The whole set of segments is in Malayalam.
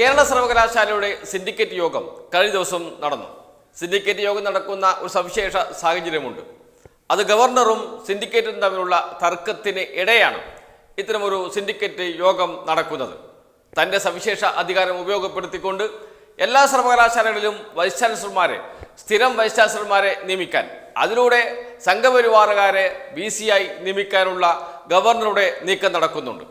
കേരള സർവകലാശാലയുടെ സിൻഡിക്കേറ്റ് യോഗം കഴിഞ്ഞ ദിവസം നടന്നു. സിൻഡിക്കേറ്റ് യോഗം നടക്കുന്ന ഒരു സവിശേഷ സാഹചര്യമുണ്ട്. അത് ഗവർണറും സിൻഡിക്കേറ്റും തമ്മിലുള്ള തർക്കത്തിന് ഇടയാണ് ഇത്തരമൊരു സിൻഡിക്കേറ്റ് യോഗം നടക്കുന്നത്. തന്റെ സവിശേഷ അധികാരം ഉപയോഗപ്പെടുത്തിക്കൊണ്ട് എല്ലാ സർവകലാശാലകളിലും വൈസ് ചാൻസലർമാരെ സ്ഥിരം വൈസ് ചാൻസലർമാരെ നിയമിക്കാൻ അതിലൂടെ സംഘപരിവാറുകാരെ ബി സി ആയി നിയമിക്കാനുള്ള ഗവർണറുടെ നീക്കം നടക്കുന്നുണ്ട്.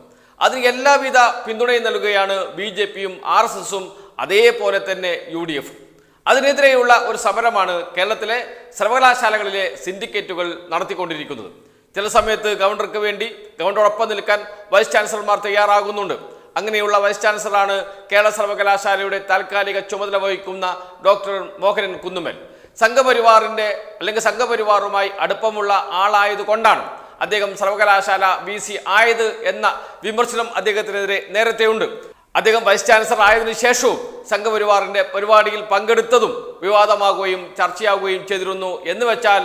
അതിന് എല്ലാവിധ പിന്തുണയും നൽകുകയാണ് ബി ജെ പിയും ആർ എസ് എസും അതേപോലെ തന്നെ യു ഡി എഫും. അതിനെതിരെയുള്ള ഒരു സമരമാണ് കേരളത്തിലെ സർവകലാശാലകളിലെ സിൻഡിക്കേറ്റുകൾ നടത്തിക്കൊണ്ടിരിക്കുന്നത്. ചില സമയത്ത് ഗവർണർക്ക് വേണ്ടി ഗവർണറോടൊപ്പം നിൽക്കാൻ വൈസ് ചാൻസലർമാർ തയ്യാറാകുന്നുണ്ട്. അങ്ങനെയുള്ള വൈസ് ചാൻസലറാണ് കേരള സർവകലാശാലയുടെ താൽക്കാലിക ചുമതല വഹിക്കുന്ന ഡോക്ടർ മോഹനൻ കുന്നുമൽ സംഘപരിവാറിന്റെ അല്ലെങ്കിൽ സംഘപരിവാറുമായി അടുപ്പമുള്ള ആളായതുകൊണ്ടാണ് അദ്ദേഹം സർവകലാശാല വി സി ആയത് എന്ന വിമർശനം അദ്ദേഹത്തിനെതിരെ നേരത്തെയുണ്ട്. അദ്ദേഹം വൈസ് ചാൻസലർ ആയതിനു ശേഷവും സംഘപരിവാറിന്റെ പരിപാടിയിൽ പങ്കെടുത്തതും വിവാദമാകുകയും ചർച്ചയാകുകയും ചെയ്തിരുന്നു. എന്ന് വെച്ചാൽ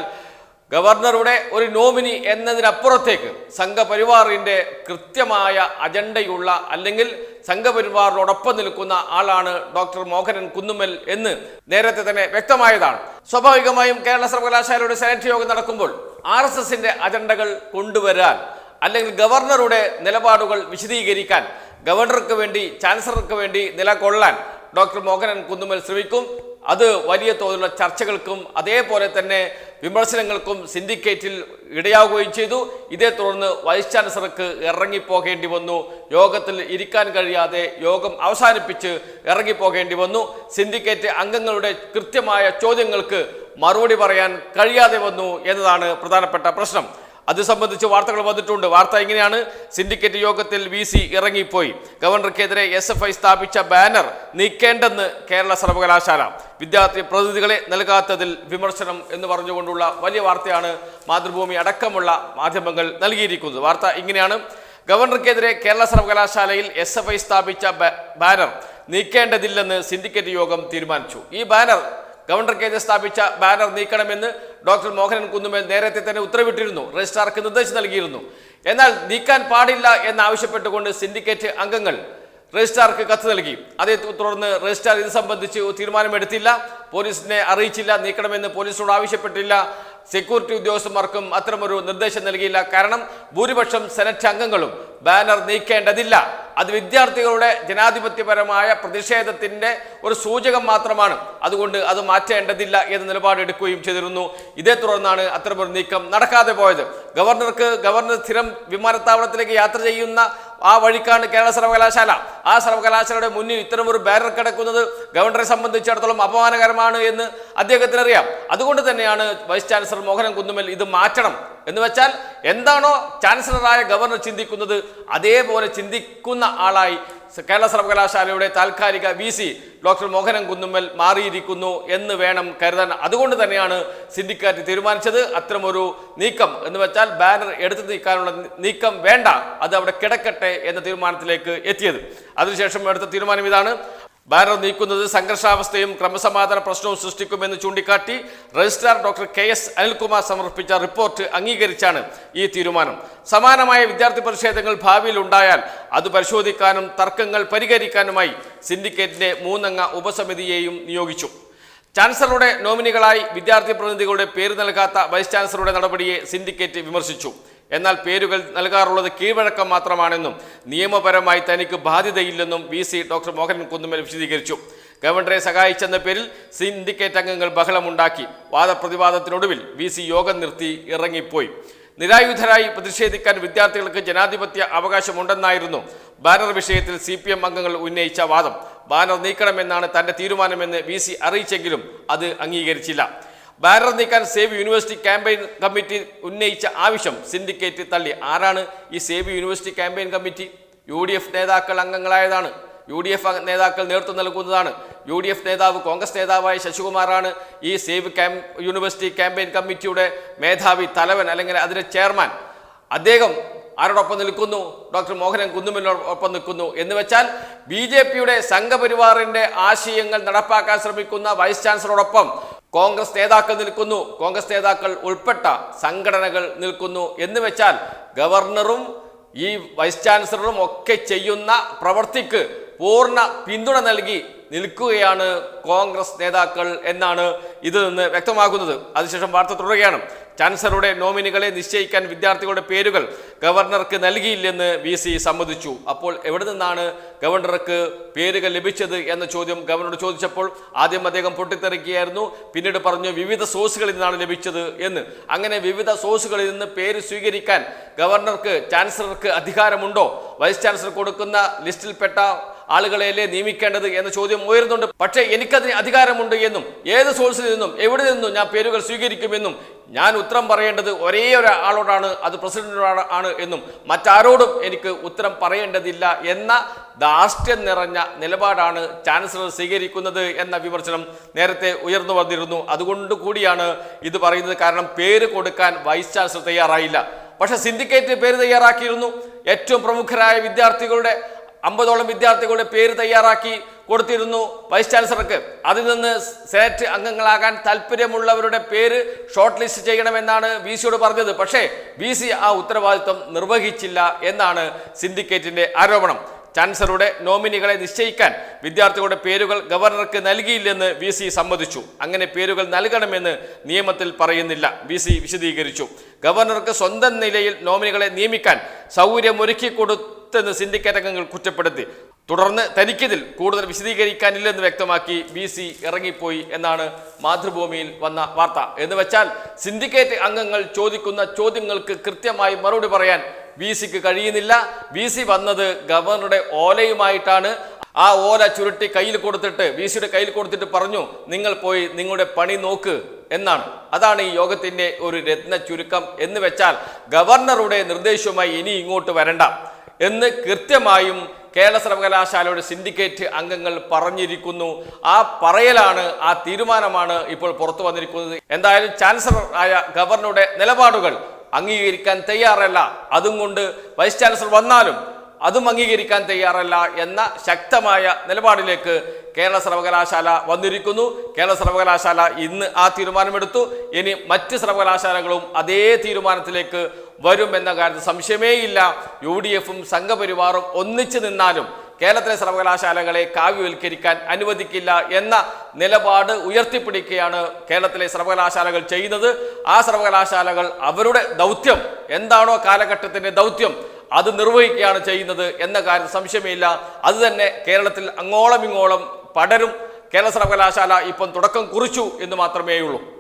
ഗവർണറുടെ ഒരു നോമിനി എന്നതിനപ്പുറത്തേക്ക് സംഘപരിവാറിന്റെ കൃത്യമായ അജണ്ടയുള്ള അല്ലെങ്കിൽ സംഘപരിവാറിനോടൊപ്പം നിൽക്കുന്ന ആളാണ് ഡോക്ടർ മോഹനൻ കുന്നുമ്മൽ എന്ന് നേരത്തെ തന്നെ വ്യക്തമായതാണ്. സ്വാഭാവികമായും കേരള സർവകലാശാലയുടെ സെനറ്റ് യോഗം നടക്കുമ്പോൾ ആർ എസ് എസിന്റെ അജണ്ടകൾ കൊണ്ടുവരാൻ അല്ലെങ്കിൽ ഗവർണറുടെ നിലപാടുകൾ വിശദീകരിക്കാൻ ഗവർണർക്ക് വേണ്ടി ചാൻസലർക്ക് വേണ്ടി നിലകൊള്ളാൻ ഡോക്ടർ മോഹനൻ കുന്നുമ്മൽ ശ്രമിക്കും. അത് വലിയ തോതിലുള്ള ചർച്ചകൾക്കും അതേപോലെ തന്നെ വിമർശനങ്ങൾക്കും സിൻഡിക്കേറ്റിൽ ഇടയാവുകയും ചെയ്തു. ഇതേ തുടർന്ന് വൈസ് ചാൻസലർക്ക് ഇറങ്ങിപ്പോകേണ്ടി വന്നു. യോഗത്തിൽ ഇരിക്കാൻ കഴിയാതെ യോഗം അവസാനിപ്പിച്ച് ഇറങ്ങിപ്പോകേണ്ടി വന്നു. സിൻഡിക്കേറ്റ് അംഗങ്ങളുടെ കൃത്യമായ ചോദ്യങ്ങൾക്ക് മറുപടി പറയാൻ കഴിയാതെ വന്നു എന്നതാണ് പ്രധാനപ്പെട്ട പ്രശ്നം. അത് സംബന്ധിച്ച് വാർത്തകൾ വന്നിട്ടുണ്ട്. വാർത്ത ഇങ്ങനെയാണ്. സിൻഡിക്കേറ്റ് യോഗത്തിൽ വി സി ഇറങ്ങിപ്പോയി. ഗവർണർക്കെതിരെ എസ് എഫ് ഐ സ്ഥാപിച്ച ബാനർ നീക്കേണ്ടെന്ന് കേരള സർവകലാശാല. വിദ്യാർത്ഥി പ്രതിനിധികളെ നൽകാത്തതിൽ വിമർശനം എന്ന് പറഞ്ഞുകൊണ്ടുള്ള വലിയ വാർത്തയാണ് മാതൃഭൂമി അടക്കമുള്ള മാധ്യമങ്ങൾ നൽകിയിരിക്കുന്നത്. വാർത്ത ഇങ്ങനെയാണ്. ഗവർണർക്കെതിരെ കേരള സർവകലാശാലയിൽ എസ് എഫ് ഐ സ്ഥാപിച്ച ബാനർ നീക്കേണ്ടതില്ലെന്ന് സിൻഡിക്കേറ്റ് യോഗം തീരുമാനിച്ചു. ഈ ബാനർ ഗവർണർക്കെതിരെ സ്ഥാപിച്ച ബാനർ നീക്കണമെന്ന് ഡോക്ടർ മോഹനൻ കുന്നുമേൽ നേരത്തെ തന്നെ ഉത്തരവിട്ടിരുന്നു. രജിസ്ട്രാർക്ക് നിർദ്ദേശം നൽകിയിരുന്നു. എന്നാൽ നീക്കാൻ പാടില്ല എന്നാവശ്യപ്പെട്ടുകൊണ്ട് സിൻഡിക്കേറ്റ് അംഗങ്ങൾ രജിസ്ട്രാർക്ക് കത്ത് നൽകി. അതേ തുടർന്ന് രജിസ്ട്രാർ ഇത് സംബന്ധിച്ച് തീരുമാനമെടുത്തില്ല. പോലീസിനെ അറിയിച്ചില്ല. നീക്കണമെന്ന് പോലീസിനോട് ആവശ്യപ്പെട്ടില്ല. സെക്യൂരിറ്റി ഉദ്യോഗസ്ഥന്മാർക്കും അത്തരമൊരു നിർദ്ദേശം നൽകിയില്ല. കാരണം ഭൂരിപക്ഷം സെനറ്റ് അംഗങ്ങളും ബാനർ നീക്കേണ്ടതില്ല. അത് വിദ്യാർത്ഥികളുടെ ജനാധിപത്യപരമായ പ്രതിഷേധത്തിന്റെ ഒരു സൂചകം മാത്രമാണ്. അതുകൊണ്ട് അത് മാറ്റേണ്ടതില്ല എന്ന നിലപാടെടുക്കുകയും ചെയ്തിരുന്നു. ഇതേ തുടർന്നാണ് അത്തരമൊരു നീക്കം നടക്കാതെ പോയത്. ഗവർണർക്ക് ഗവർണർ സ്ഥിരം വിമാനത്താവളത്തിലേക്ക് യാത്ര ചെയ്യുന്ന ആ വഴിക്കാണ് കേരള സർവകലാശാല. ആ സർവകലാശാലയുടെ മുന്നിൽ ഇത്തരമൊരു ബാനർ കിടക്കുന്നത് ഗവർണറെ സംബന്ധിച്ചിടത്തോളം അപമാനകരമാണ് എന്ന് അദ്ദേഹത്തിനറിയാം. അതുകൊണ്ട് തന്നെയാണ് വൈസ് ചാൻസലർ മോഹനൻ കുന്നുമൽ ഇത് മാറ്റണം എന്ന് വെച്ചാൽ എന്താണോ ചാൻസലറായ ഗവർണർ ചിന്തിക്കുന്നത് അതേപോലെ ചിന്തിക്കുന്ന ആളായി കേരള സർവകലാശാലയുടെ താൽക്കാലിക V C doctor Mohanan Kunnummal മാറിയിരിക്കുന്നു എന്ന് വേണം കരുതാൻ. അതുകൊണ്ട് തന്നെയാണ് സിൻഡിക്കേറ്റ് തീരുമാനിച്ചത്. അത്തരമൊരു നീക്കം എന്ന് വെച്ചാൽ ബാനർ എടുത്തു നീക്കാനുള്ള നീക്കം വേണ്ട. അത് അവിടെ കിടക്കട്ടെ എന്ന തീരുമാനത്തിലേക്ക് എത്തിയത്. അതിനുശേഷം എടുത്ത തീരുമാനം ഇതാണ്. ബാനർ നീക്കുന്നത് സംഘർഷാവസ്ഥയും ക്രമസമാധാന പ്രശ്നവും സൃഷ്ടിക്കുമെന്ന് ചൂണ്ടിക്കാട്ടി registrar doctor K S Anilkumar സമർപ്പിച്ച റിപ്പോർട്ട് അംഗീകരിച്ചാണ് ഈ തീരുമാനം. സമാനമായ വിദ്യാർത്ഥി പ്രതിഷേധങ്ങൾ ഭാവിയിൽ ഉണ്ടായാൽ അത് പരിശോധിക്കാനും തർക്കങ്ങൾ പരിഹരിക്കാനുമായി സിൻഡിക്കേറ്റിന്റെ മൂന്നംഗ ഉപസമിതിയെയും നിയോഗിച്ചു. ചാൻസലറുടെ നോമിനികളായി വിദ്യാർത്ഥി പ്രതിനിധികളുടെ പേര് നൽകാത്ത വൈസ് ചാൻസലറുടെ നടപടിയെ സിൻഡിക്കേറ്റ് വിമർശിച്ചു. എന്നാൽ പേരുകൾ നൽകാറുള്ളത് കീഴ്വഴക്കം മാത്രമാണെന്നും നിയമപരമായി തനിക്ക് ബാധ്യതയില്ലെന്നും V C doctor Mohan Kunnumel വിശദീകരിച്ചു. ഗവർണറെ സഹായിച്ചെന്ന പേരിൽ സിൻഡിക്കേറ്റ് അംഗങ്ങൾ ബഹളമുണ്ടാക്കി. വാദപ്രതിവാദത്തിനൊടുവിൽ വി സി യോഗം നിർത്തി ഇറങ്ങിപ്പോയി. നിരായുധരായി പ്രതിഷേധിക്കാൻ വിദ്യാർത്ഥികൾക്ക് ജനാധിപത്യ അവകാശമുണ്ടെന്നായിരുന്നു ബാനർ വിഷയത്തിൽ സി പി എം അംഗങ്ങൾ ഉന്നയിച്ച വാദം. ബാനർ നീക്കണമെന്നാണ് തന്റെ തീരുമാനമെന്ന് വി സി അറിയിച്ചെങ്കിലും അത് അംഗീകരിച്ചില്ല. ബാനർ നീക്കാൻ സേവ് യൂണിവേഴ്സിറ്റി ക്യാമ്പയിൻ കമ്മിറ്റി ഉന്നയിച്ച ആവശ്യം സിൻഡിക്കേറ്റ് തള്ളി. ആരാണ് ഈ save university campaign committee? U D F നേതാക്കൾ അംഗങ്ങളായതാണ്. യു ഡി എഫ് നേതാക്കൾ നേതൃത്വം നൽകുന്നതാണ്. യു ഡി എഫ് നേതാവ് കോൺഗ്രസ് നേതാവായ ശശികുമാറാണ് ഈ സേവ് ക്യാമ്പ് യൂണിവേഴ്സിറ്റി ക്യാമ്പയിൻ കമ്മിറ്റിയുടെ മേധാവി തലവൻ അല്ലെങ്കിൽ അതിന്റെ ചെയർമാൻ. അദ്ദേഹം ആരോടൊപ്പം നിൽക്കുന്നു? ഡോക്ടർ മോഹനൻ കുന്നുമിനോടൊപ്പം നിൽക്കുന്നു. എന്ന് വെച്ചാൽ ബി ജെ പിയുടെ സംഘപരിവാറിന്റെ ആശയങ്ങൾ നടപ്പാക്കാൻ ശ്രമിക്കുന്ന വൈസ് ചാൻസലറോടൊപ്പം കോൺഗ്രസ് നേതാക്കൾ നിൽക്കുന്നു. കോൺഗ്രസ് നേതാക്കൾ ഉൾപ്പെട്ട സംഘടനകൾ നിൽക്കുന്നു. എന്ന് വെച്ചാൽ ഗവർണറും ഈ വൈസ് ചാൻസലറും ഒക്കെ ചെയ്യുന്ന പ്രവർത്തിക്ക് പൂർണ പിന്തുണ നൽകി നിൽക്കുകയാണ് കോൺഗ്രസ് നേതാക്കൾ എന്നാണ് ഇതിൽ നിന്ന് വ്യക്തമാകുന്നത്. അതിനുശേഷം വാർത്ത തുടരുകയാണ്. ചാൻസലറുടെ നോമിനികളെ നിശ്ചയിക്കാൻ വിദ്യാർത്ഥികളുടെ പേരുകൾ ഗവർണർക്ക് നൽകിയില്ലെന്ന് വി സി സമ്മതിച്ചു. അപ്പോൾ എവിടെ നിന്നാണ് ഗവർണർക്ക് പേരുകൾ ലഭിച്ചത് എന്ന ചോദ്യം ഗവർണറോട് ചോദിച്ചപ്പോൾ ആദ്യം അദ്ദേഹം പൊട്ടിത്തെറിക്കുകയായിരുന്നു. പിന്നീട് പറഞ്ഞു വിവിധ സോഴ്സുകളിൽ നിന്നാണ് ലഭിച്ചത് എന്ന്. അങ്ങനെ വിവിധ സോഴ്സുകളിൽ നിന്ന് പേര് സ്വീകരിക്കാൻ ഗവർണർക്ക് ചാൻസലർക്ക് അധികാരമുണ്ടോ? വൈസ് ചാൻസലർ കൊടുക്കുന്ന ലിസ്റ്റിൽപ്പെട്ട ആളുകളെയല്ലേ നിയമിക്കേണ്ടത് എന്ന ചോദ്യം ഉയരുന്നുണ്ട്. പക്ഷേ എനിക്കതിന് അധികാരമുണ്ട് എന്നും ഏത് സോഴ്സിൽ നിന്നും എവിടെ നിന്നും ഞാൻ പേരുകൾ സ്വീകരിക്കുമെന്നും ഞാൻ ഉത്തരം പറയേണ്ടത് ഒരേ ഒരാളോടാണ് അത് പ്രസിഡന്റിനോട് ആണ് എന്നും മറ്റാരോടും എനിക്ക് ഉത്തരം പറയേണ്ടതില്ല എന്ന ധാർഷ്ട്യം നിറഞ്ഞ നിലപാടാണ് ചാൻസലർ സ്വീകരിക്കുന്നത് എന്ന വിമർശനം നേരത്തെ ഉയർന്നു വന്നിരുന്നു. അതുകൊണ്ട് കൂടിയാണ് ഇത് പറയുന്നത്. കാരണം പേര് കൊടുക്കാൻ വൈസ് ചാൻസലർ തയ്യാറായില്ല. പക്ഷേ സിൻഡിക്കേറ്റ് പേര് തയ്യാറാക്കിയിരുന്നു. ഏറ്റവും പ്രമുഖരായ വിദ്യാർത്ഥികളുടെ അമ്പതോളം വിദ്യാർത്ഥികളുടെ പേര് തയ്യാറാക്കി കൊടുത്തിരുന്നു. വൈസ് ചാൻസലർക്ക് അതിൽ നിന്ന് സെനറ്റ് അംഗങ്ങളാകാൻ താല്പര്യമുള്ളവരുടെ പേര് ഷോർട്ട് ലിസ്റ്റ് ചെയ്യണമെന്നാണ് വി സിയോട് പറഞ്ഞത്. പക്ഷേ വി സി ആ ഉത്തരവാദിത്വം നിർവഹിച്ചില്ല എന്നാണ് സിൻഡിക്കേറ്റിന്റെ ആരോപണം. ചാൻസലറുടെ നോമിനികളെ നിശ്ചയിക്കാൻ വിദ്യാർത്ഥികളുടെ പേരുകൾ ഗവർണർക്ക് നൽകിയില്ലെന്ന് വി സി സമ്മതിച്ചു. അങ്ങനെ പേരുകൾ നൽകണമെന്ന് നിയമത്തിൽ പറയുന്നില്ല. വി സി വിശദീകരിച്ചു. ഗവർണർക്ക് സ്വന്തം നിലയിൽ നോമിനികളെ നിയമിക്കാൻ സൗകര്യമൊരുക്കി കൊടുത്തെന്ന് സിൻഡിക്കേറ്റ് അംഗങ്ങൾ കുറ്റപ്പെടുത്തി. തുടർന്ന് തനിക്കിതിൽ കൂടുതൽ വിശദീകരിക്കാനില്ലെന്ന് വ്യക്തമാക്കി ബി സി ഇറങ്ങിപ്പോയി എന്നാണ് മാതൃഭൂമിയിൽ വന്ന വാർത്ത. എന്ന് വെച്ചാൽ സിൻഡിക്കേറ്റ് അംഗങ്ങൾ ചോദിക്കുന്ന ചോദ്യങ്ങൾക്ക് കൃത്യമായി മറുപടി പറയാൻ വി സിക്ക് കഴിയുന്നില്ല. വി സി വന്നത് ഗവർണറുടെ ഓലയുമായിട്ടാണ്. ആ ഓല ചുരുട്ടി കയ്യിൽ കൊടുത്തിട്ട് വി സിയുടെ കയ്യിൽ കൊടുത്തിട്ട് പറഞ്ഞു നിങ്ങൾ പോയി നിങ്ങളുടെ പണി നോക്ക് എന്നാണ്. അതാണ് ഈ യോഗത്തിന്റെ ഒരു രത്ന ചുരുക്കം എന്ന് വെച്ചാൽ ഗവർണറുടെ നിർദ്ദേശവുമായി ഇനി ഇങ്ങോട്ട് വരണ്ട. എന്ന് കൃത്യമായും കേരള സർവകലാശാലയുടെ സിൻഡിക്കേറ്റ് അംഗങ്ങൾ പറഞ്ഞിരിക്കുന്നു. ആ പറയലാണ് ആ തീരുമാനമാണ് ഇപ്പോൾ പുറത്തു വന്നിരിക്കുന്നത്. എന്തായാലും ചാൻസലർ ആയ ഗവർണറുടെ നിലപാടുകൾ അംഗീകരിക്കാൻ തയ്യാറല്ല. അതും കൊണ്ട് വൈസ് ചാൻസലർ വന്നാലും അതും അംഗീകരിക്കാൻ തയ്യാറല്ല എന്ന ശക്തമായ നിലപാടിലേക്ക് കേരള സർവകലാശാല വന്നിരിക്കുന്നു. കേരള സർവകലാശാല ഇന്ന് ആ തീരുമാനമെടുത്തു. ഇനി മറ്റ് സർവകലാശാലകളും അതേ തീരുമാനത്തിലേക്ക് വരും എന്ന കാര്യത്തിൽ സംശയമേയില്ല. യു ഡി എഫും സംഘപരിവാറും ഒന്നിച്ചു നിന്നാലും കേരളത്തിലെ സർവകലാശാലകളെ കാവ്യവൽക്കരിക്കാൻ അനുവദിക്കില്ല എന്ന നിലപാട് ഉയർത്തിപ്പിടിക്കുകയാണ് കേരളത്തിലെ സർവകലാശാലകൾ ചെയ്യുന്നത്. ആ സർവകലാശാലകൾ അവരുടെ ദൗത്യം എന്താണോ കാലഘട്ടത്തിന്റെ ദൗത്യം അത് നിർവഹിക്കുകയാണ് ചെയ്യുന്നത് എന്ന കാര്യം സംശയമില്ല അത് തന്നെ കേരളത്തിൽ അങ്ങോളം ഇങ്ങോളം പടരും. കേരള സർവകലാശാല ഇപ്പം തുടക്കം കുറിച്ചു എന്ന് മാത്രമേ ഉള്ളൂ